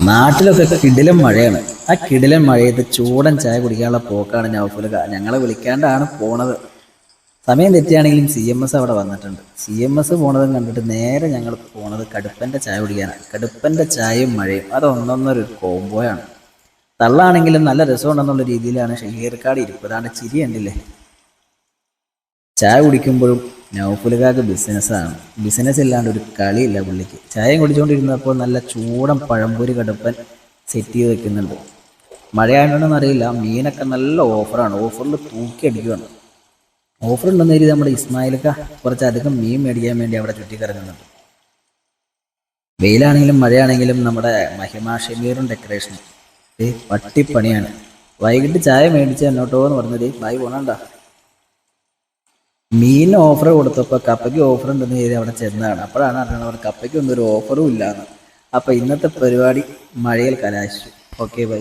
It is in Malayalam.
നാട്ടിലൊക്കെ കിടിലൻ മഴയാണ്. ആ കിടിലൻ മഴയത്ത് ചൂടൻ ചായ കുടിക്കാനുള്ള പോക്കാണ് നൗഫുൽ ഞങ്ങളെ വിളിക്കാണ്ടാണ് പോണത്. സമയം തെറ്റിയാണെങ്കിലും സി എം എസ് അവിടെ വന്നിട്ടുണ്ട്. സി എം എസ് പോണതും കണ്ടിട്ട് നേരെ ഞങ്ങൾ പോണത് കടുപ്പന്റെ ചായ കുടിക്കാനാണ്. കടുപ്പന്റെ ചായയും മഴയും. അതൊന്നൊന്നൊരു കോംബോയാണ്. തള്ളാണെങ്കിലും നല്ല രസമുണ്ടെന്നുള്ള രീതിയിലാണ് ഷഹീർക്കാട് ഇരിപ്പ്. അതാണ് ചിരി കണ്ടില്ലേ? ചായ കുടിക്കുമ്പോഴും നൗഫുലുകാർക്ക് ബിസിനസ്സാണ്. ബിസിനസ് ഇല്ലാണ്ട് ഒരു കളിയില്ല പുള്ളിക്ക്. ചായയും കുടിച്ചുകൊണ്ടിരുന്നപ്പോൾ നല്ല ചൂടൻ പഴംപൊരി കടുപ്പൻ സെറ്റ് ചെയ്ത് വെക്കുന്നുണ്ട്. മഴയായതുകൊണ്ടെന്ന് അറിയില്ല. മീനൊക്കെ നല്ല ഓഫറാണ്. ഓഫറിൽ തൂക്കി അടിക്കുകയാണ് ഓഫർ ഉണ്ടെന്ന് കരുതി നമ്മുടെ ഇസ്മായിലൊക്കെ കുറച്ചധികം മീൻ മേടിക്കാൻ വേണ്ടി അവിടെ ചുറ്റിക്കറങ്ങുന്നുണ്ട്. വെയിലാണെങ്കിലും മഴയാണെങ്കിലും നമ്മുടെ മഹിമ ഷമീറും ഡെക്കറേഷനും പട്ടിപ്പണിയാണ്. വൈകിട്ട് ചായ മേടിച്ച് എന്നോട്ടോ എന്ന് പറഞ്ഞത് ബായി പോണണ്ട? മീനിന് ഓഫർ കൊടുത്തപ്പോൾ കപ്പയ്ക്ക് ഓഫർ ഉണ്ടെന്ന് കരുതി അവിടെ ചെന്നതാണ്. അപ്പോഴാണ് അറിയണത് അവിടെ കപ്പയ്ക്ക് ഒന്നും ഒരു ഓഫറും ഇല്ലാന്ന്. അപ്പോൾ ഇന്നത്തെ പരിപാടി മഴയിൽ കലാശിച്ചു. Okay bye